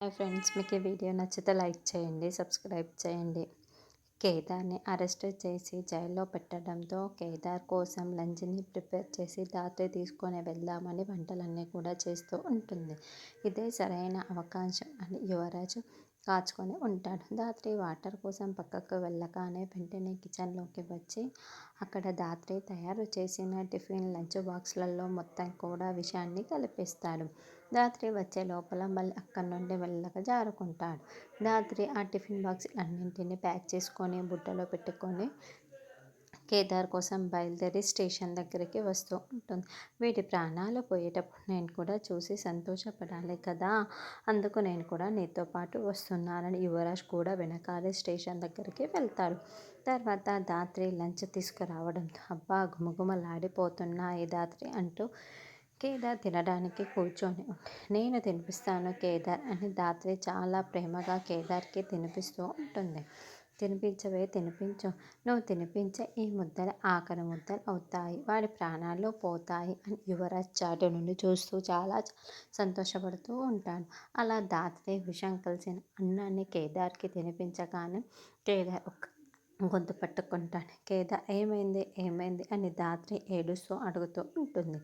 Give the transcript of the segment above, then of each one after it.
Hi friends మీకు ఈ video నచ్చితే లైక్ చేయండి సబ్స్క్రైబ్ చేయండి. కేదార్ని అరెస్ట్ చేసి జైల్లో పెట్టడంతో కేదార్ కోసం లంచ్ని ప్రిపేర్ చేసి రాత్రి తీసుకొని వెళ్దామని వంటలన్నీ కూడా చేస్తూ ఉంటుంది. ఇదే సరైన అవకాశం అని యువరాజు కాచుకొని ఉంటాడు. ధాత్రి వాటర్ కోసం పక్కకు వెళ్ళగానే వెంటనే కిచెన్లోకి వచ్చి అక్కడ ధాత్రి తయారు చేసిన టిఫిన్ లంచ్ బాక్స్లలో మొత్తం కూడా విషయాన్ని కలిపిస్తాడు. ధాత్రి వచ్చే లోపల మళ్ళీ అక్కడి నుండి వెళ్ళక జారుకుంటాడు. ధాత్రి ఆ టిఫిన్ బాక్స్ అన్నింటినీ ప్యాక్ చేసుకొని బుట్టలో పెట్టుకొని కేదార్ కోసం బయలుదేరి స్టేషన్ దగ్గరికి వస్తూ ఉంటుంది. వీటి ప్రాణాలు పోయేటప్పుడు నేను కూడా చూసి సంతోషపడాలి కదా. అందుకు నేను కూడా నీతో పాటు వస్తున్నానని యువరాజ్ కూడా వెనకాలే స్టేషన్ దగ్గరికి వెళ్తాడు. తర్వాత దాత్రి లంచ్ తీసుకురావడంతో అబ్బా గుమగుమలాడిపోతున్నాయి దాత్రి అంటూ కేదార్ తినడానికి కూర్చొని నేను తినిపిస్తాను కేదార్ అని దాత్రి చాలా ప్రేమగా కేదార్కి తినిపిస్తూ ఉంటుంది. తినిపించవే తినిపించు. నువ్వు తినిపించే ఈ ముద్దలు ఆఖరి ముద్దలు అవుతాయి. వాడి ప్రాణాలు పోతాయి అని యువరాజ్ చాటు నుండి చూస్తూ చాలా సంతోషపడుతూ ఉంటాడు. అలా దాత్రి విషం కలిసిన అన్నాన్ని కేదార్కి తినిపించగానే కేదార్ ఒక గొంతు పట్టుకుంటాను కేదార్ ఏమైంది? ఏమైంది? అని దాత్రి ఏడుస్తూ అడుగుతూ ఉంటుంది.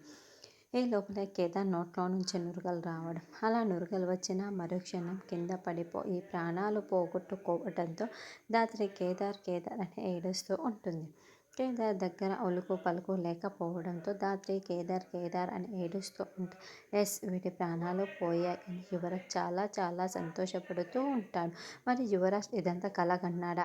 ఈ లోపల కేదార్ నోట్లో నుంచి నురగలు రావడం? అలా నురగలు వచ్చిన మరుక్షణం కింద పడిపోయి ప్రాణాలు పోగొట్టుకోవడంతో దాత్రి కేదార్ కేదార్ అని ఏడుస్తూ ఉంటుంది. కేదార్ దగ్గర ఒలుకు పలుకు లేకపోవడంతో దాత్రి కేదార్ కేదార్ అని ఏడుస్తూ ఉంటుంది ఎస్ వీటి ప్రాణాలు పోయాయి అని యువరాజ్ చాలా చాలా సంతోషపడుతూ ఉంటాడు. మరి యువరాజ్ ఇదంతా కలగన్నాడా